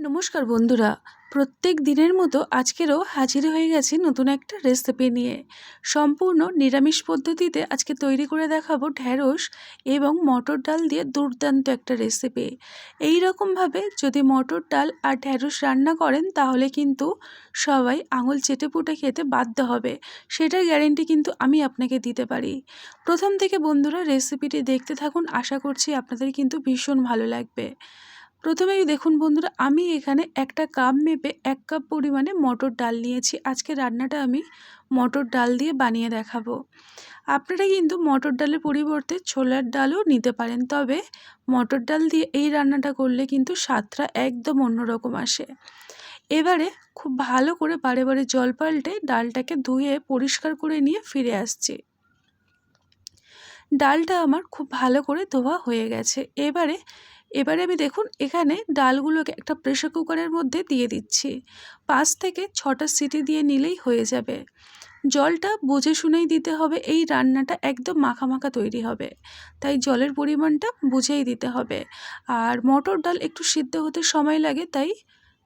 নমস্কার বন্ধুরা। প্রত্যেক দিনের মতো আজকেরও হাজির হয়ে গেছি নতুন একটা রেসিপি নিয়ে। সম্পূর্ণ নিরামিষ পদ্ধতিতে আজকে তৈরি করে দেখাবো ঢ্যাঁড়স এবং মটর ডাল দিয়ে দুর্দান্ত একটা রেসিপি এই রকমভাবে যদি মটর ডাল আর ঢ্যাঁড়স রান্না করেন, তাহলে কিন্তু সবাই আঙুল চেটে পুটে খেতে বাধ্য হবে। সেটার গ্যারেন্টি কিন্তু আমি আপনাকে দিতে পারি। প্রথম থেকে বন্ধুরা রেসিপিটি দেখতে থাকুন। আশা করছি আপনাদের কিন্তু ভীষণ ভালো লাগবে। প্রথমেই দেখুন বন্ধুরা, আমি এখানে একটা কাপ মেপে এক কাপ পরিমাণে মটর ডাল নিয়েছি। আজকে রান্নাটা আমি মটর ডাল দিয়ে বানিয়ে দেখাবো। আপনারা কিন্তু মটর ডালের পরিবর্তে ছোলার ডালও নিতে পারেন, তবে মটর ডাল দিয়ে এই রান্নাটা করলে কিন্তু স্বাদটা একদম অন্যরকম আসে। এবারে খুব ভালো করে বারে বারে জল পাল্টে ডালটাকে ধুয়ে পরিষ্কার করে নিয়ে ফিরে আসছি। ডালটা আমার খুব ভালো করে ধোয়া হয়ে গেছে। এবারে এবারে আমি দেখুন এখানে ডালগুলোকে একটা প্রেশার কুকারের মধ্যে দিয়ে দিচ্ছি। পাঁচ থেকে ছটা সিটি দিয়ে নিলেই হয়ে যাবে। জলটা বুঝে শুনেই দিতে হবে, এই রান্নাটা একদম মাখা মাখা তৈরি হবে। তাই জলের পরিমাণটা বুঝেই দিতে হবে। আর মটর ডাল একটু সিদ্ধ হতে সময় লাগে, তাই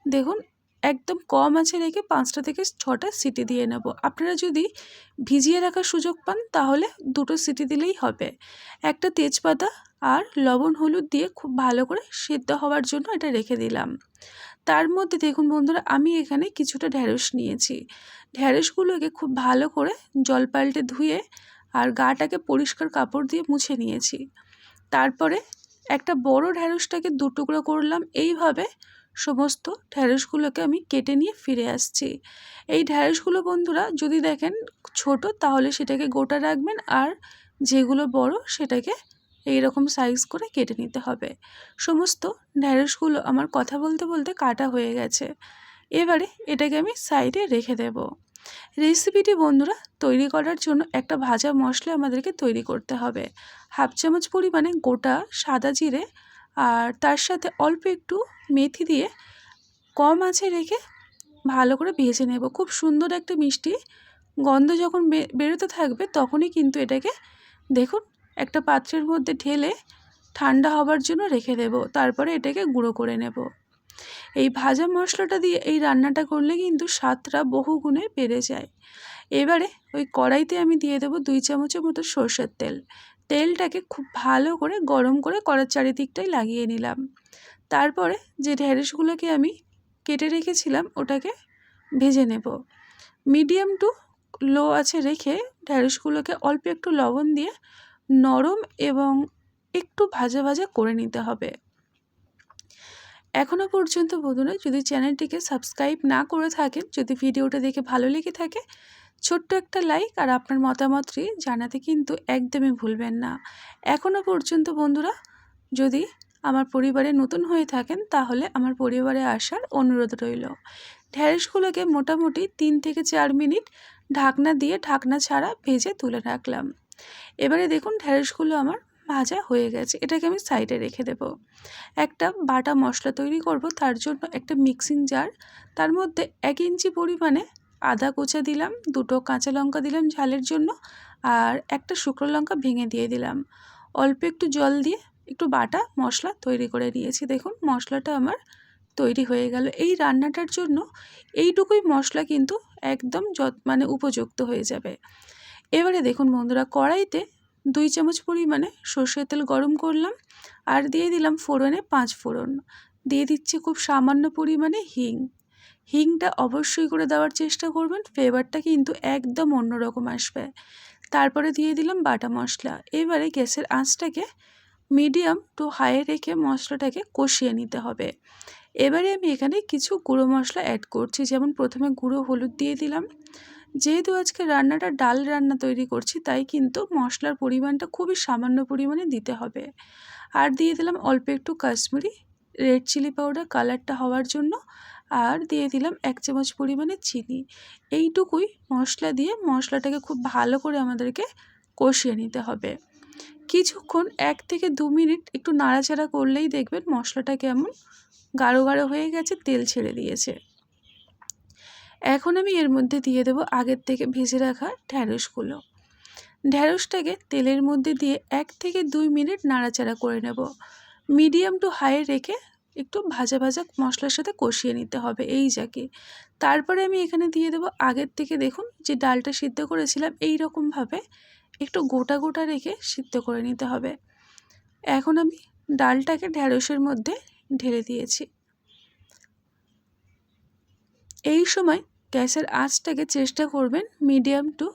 দেখুন একদম কম আছে রেখে পাঁচটা থেকে ছটা সিটি দিয়ে নেব। আপনারা যদি ভিজিয়ে রাখার সুযোগ পান, তাহলে দুটো সিটি দিলেই হবে। একটা তেজপাতা আর লবণ, হলুদ দিয়ে খুব ভালো করে সেদ্ধ হওয়ার জন্য এটা রেখে দিলাম। তার মধ্যে দেখুন বন্ধুরা, আমি এখানে কিছুটা ঢ্যাঁড়স নিয়েছি। ঢ্যাঁড়সগুলোকে খুব ভালো করে জল পাল্টে ধুয়ে আর গাটাকে পরিষ্কার কাপড় দিয়ে মুছে নিয়েছি। তারপরে একটা বড় ঢ্যাঁড়সটাকে দু টুকরো করলাম। এইভাবে সমস্ত ঢ্যাঁড়সগুলোকে আমি কেটে নিয়ে ফিরে আসছি। এই ঢ্যাঁড়সগুলো বন্ধুরা, যদি দেখেন ছোট, তাহলে সেটাকে গোটা রাখবেন আর যেগুলো বড়, সেটাকে এই রকম সাইজ করে কেটে নিতে হবে। সমস্ত ঢ্যাঁড়সগুলো আমার কথা বলতে বলতে কাটা হয়ে গেছে। এবারে এটাকে আমি সাইডে রেখে দেব। রেসিপিটি বন্ধুরা তৈরি করার জন্য একটা ভাজা মশলা আমাদেরকে তৈরি করতে হবে। হাফ চামচ পরিমাণে গোটা সাদা জিরে আর তার সাথে অল্প একটু মেথি দিয়ে কম আছে রেখে ভালো করে ভেজে নেব। খুব সুন্দর একটা মিষ্টি গন্ধ যখন বেরোতে থাকবে তখনই কিন্তু এটাকে দেখুন একটা পাত্রের মধ্যে ঢেলে ঠান্ডা হবার জন্য রেখে দেব। তারপরে এটাকে গুঁড়ো করে নেব। এই ভাজা মশলাটা দিয়ে এই রান্নাটা করলে কিন্তু স্বাদটা বহু গুণে বেড়ে যায়। এবারে ওই কড়াইতে আমি দিয়ে দেবো দুই চামচের মতো সর্ষের তেল। তেলটাকে খুব ভালো করে গরম করে কড়ার চারিদিকটাই লাগিয়ে নিলাম। তারপরে যে ঢেঁড়সগুলোকে আমি কেটে রেখেছিলাম, ওটাকে ভেজে নেব। মিডিয়াম টু লো আছে রেখে ঢেঁড়সগুলোকে অল্প একটু লবণ দিয়ে নরম এবং একটু ভাজা ভাজা করে নিতে হবে। এখনও পর্যন্ত বন্ধুরা যদি চ্যানেলটিকে সাবস্ক্রাইব না করে থাকেন, যদি ভিডিওটা দেখে ভালো লেগে থাকে, ছোট্ট একটা লাইক আর আপনার মতামতটি জানাতে কিন্তু একদমই ভুলবেন না। এখনও পর্যন্ত বন্ধুরা যদি আমার পরিবারে নতুন হয়ে থাকেন, তাহলে আমার পরিবারে আসার অনুরোধ রইল। ঢ্যাঁড়সগুলোকে মোটামুটি তিন থেকে চার মিনিট ঢাকনা দিয়ে ঢাকনা ছাড়া ভেজে তুলে রাখলাম। এবারে দেখুন ঢ্যাঁড়সগুলো আমার ভাজা হয়ে গেছে, এটাকে আমি সাইডে রেখে দেব। একটা বাটা মশলা তৈরি করব, তার জন্য একটা মিক্সিং জার, তার মধ্যে এক ইঞ্চি পরিমাণে আদা কুচা দিলাম, দুটো কাঁচা লঙ্কা দিলাম ঝালের জন্য, আর একটা শুকনো লঙ্কা ভেঙে দিয়ে দিলাম। অল্প একটু জল দিয়ে একটু বাটা মশলা তৈরি করে নিয়েছি, দেখুন মশলাটা আমার তৈরি হয়ে গেল। এই রান্নাটার জন্য এইটুকুই মশলা কিন্তু একদম মানে উপযুক্ত হয়ে যাবে। এবারে দেখুন বন্ধুরা, কড়াইতে দুই চামচ পরিমাণে সর্ষের তেল গরম করলাম আর দিয়ে দিলাম ফোড়নে পাঁচ ফোড়ন। দিয়ে দিচ্ছি খুব সামান্য পরিমাণে হিং। হিংটা অবশ্যই করে দেওয়ার চেষ্টা করবেন, ফ্লেভারটা কিন্তু একদম অন্যরকম আসবে। তারপরে দিয়ে দিলাম বাটা মশলা। এবারে গ্যাসের আঁচটাকে মিডিয়াম টু হাই রেখে মশলাটাকে কষিয়ে নিতে হবে। এবারে আমি এখানে কিছু গুঁড়ো মশলা অ্যাড করছি, যেমন প্রথমে গুঁড়ো হলুদ দিয়ে দিলাম যেহেতু আজকে রান্নাটা ডাল রান্না তৈরি করছি, তাই কিন্তু মশলার পরিমাণটা খুবই সামান্য পরিমাণে দিতে হবে। আর দিয়ে দিলাম অল্প একটু কাশ্মীরি, রেড চিলি পাউডার কালারটা হওয়ার জন্য, আর দিয়ে দিলাম এক চামচ পরিমাণে চিনি। এইটুকুই মশলা দিয়ে মশলাটাকে খুব ভালো করে আমাদেরকে কষিয়ে নিতে হবে। কিছুক্ষণ এক থেকে দু মিনিট একটু নাড়াচাড়া করলেই দেখবেন মশলাটা কেমন গাঢ় গাঢ় হয়ে গেছে, তেল ছেড়ে দিয়েছে। এখন আমি এর মধ্যে দিয়ে দেবো আগের থেকে ভেজে রাখা ঢ্যাঁড়সগুলো ঢ্যাঁড়সটাকে তেলের মধ্যে দিয়ে এক থেকে দুই মিনিট নাড়াচাড়া করে নেব। মিডিয়াম টু হাই রেখে একটু ভাজা ভাজা মশলার সাথে কষিয়ে নিতে হবে এই যাকে। তারপরে আমি এখানে দিয়ে দেবো আগের থেকে দেখুন যে ডালটা সিদ্ধ করেছিলাম এই রকমভাবে একটু গোটা গোটা রেখে সিদ্ধ করে নিতে হবে। এখন আমি ডালটাকে ঢ্যাঁড়সের মধ্যে ঢেলে দিয়েছি। এই সময় গ্যাসের আঁচটাকে চেষ্টা করবেন মিডিয়াম টু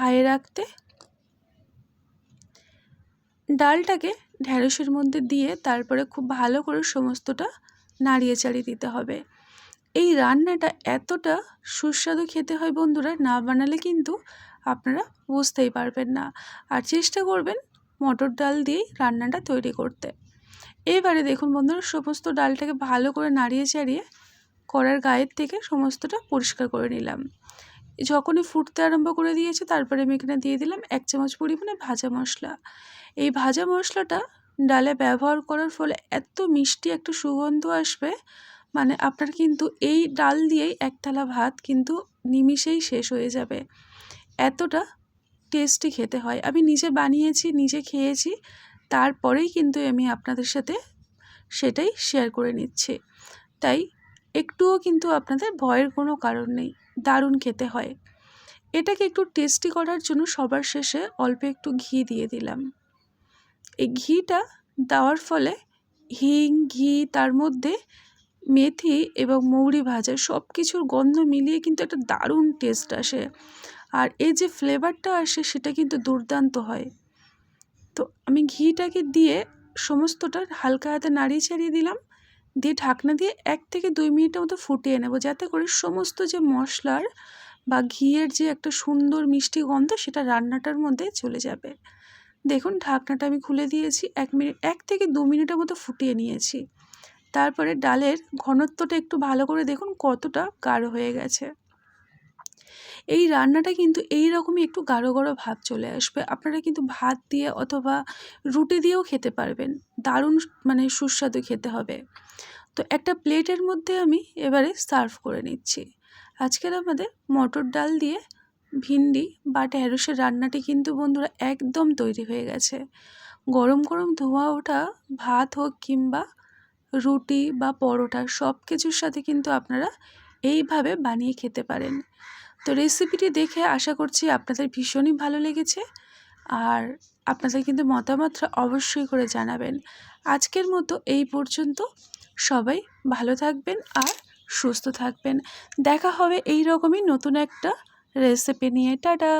হাই রাখতে। ডালটাকে ঢ্যাঁড়সের মধ্যে দিয়ে তারপরে খুব ভালো করে সমস্তটা নাড়িয়ে চাড়িয়ে দিতে হবে। এই রান্নাটা এতটা সুস্বাদু খেতে হয় বন্ধুরা, না বানালে কিন্তু আপনারা বুঝতেই পারবেন না। আর চেষ্টা করবেন মটর ডাল দিয়েই রান্নাটা তৈরি করতে। এবারে দেখুন বন্ধুরা, সমস্ত ডালটাকে ভালো করে নাড়িয়ে চাড়িয়ে কড়ার গায়ের থেকে সমস্তটা পরিষ্কার করে নিলাম। যখনই ফুটতে আরম্ভ করে দিয়েছে, তারপরে আমি এখানে দিয়ে দিলাম এক চামচ পরিমাণে ভাজা মশলা। এই ভাজা মশলাটা ডালে ব্যবহার করার ফলে এত মিষ্টি একটা সুগন্ধ আসবে মানে আপনার কিন্তু এই ডাল দিয়েই এক থালা ভাত কিন্তু নিমিষেই শেষ হয়ে যাবে। এতটা টেস্টি খেতে হয়। আমি নিজে বানিয়েছি, নিজে খেয়েছি, তারপরেই কিন্তু আমি আপনাদের সাথে সেটাই শেয়ার করে নিচ্ছি। তাই একটুও কিন্তু আপনাদের ভয়ের কোনো কারণ নেই। দারুণ খেতে হয়। এটাকে একটু টেস্টি করার জন্য সবার শেষে অল্প একটু ঘি দিয়ে দিলাম। এই ঘিটা দেওয়ার ফলে হিং, ঘি, তার মধ্যে মেথি এবং মৌরি ভাজা সব কিছুর গন্ধ মিলিয়ে কিন্তু একটা দারুণ টেস্ট আসে। আর এই যে ফ্লেভারটা আসে সেটা কিন্তু দুর্দান্ত হয়। তো আমি ঘিটাকে দিয়ে সমস্তটা হালকা হাতে নাড়িয়ে ছাড়িয়ে দিলাম। দিয়ে ঢাকনা দিয়ে এক থেকে দুই মিনিটের মতো ফুটিয়ে নেব, যাতে করে সমস্ত যে মশলার বা ঘিয়ের যে একটা সুন্দর মিষ্টি গন্ধ সেটা রান্নাটার মধ্যে চলে যাবে। দেখুন, ঢাকনাটা আমি খুলে দিয়েছি, এক মিনিট, এক থেকে দু মিনিটের মতো ফুটিয়ে নিয়েছি। তারপরে ডালের ঘনত্বটা একটু ভালো করে দেখুন, কতটা গাঢ় হয়ে গেছে। এই রান্নাটা কিন্তু এই রকমই একটু গাঢ় গাঢ় ভাব চলে আসবে। আপনারা কিন্তু ভাত দিয়ে অথবা রুটি দিয়েও খেতে পারবেন। দারুণ মানে সুস্বাদু খেতে হবে। তো একটা প্লেটের মধ্যে আমি এবারে সার্ভ করে নিচ্ছি। আজকের আমাদের মটর ডাল দিয়ে ভিন্ডি বা ঢ্যাঁড়সের রান্নাটি কিন্তু বন্ধুরা একদম তৈরি হয়ে গেছে। গরম গরম ধোয়া ওঠা ভাত হোক কিংবা রুটি বা পরোটা সব কিছুর সাথে কিন্তু আপনারা এইভাবে বানিয়ে খেতে পারেন। তো রেসিপিটি দেখে আশা করছি আপনাদের ভীষণই ভালো লেগেছে। আর আপনাদের কিন্তু মতামতটা অবশ্যই করে জানাবেন। আজকের মতো এই পর্যন্ত। সবাই ভালো থাকবেন আর সুস্থ থাকবেন। দেখা হবে এই রকমই নতুন একটা রেসিপি নিয়ে। টাটা!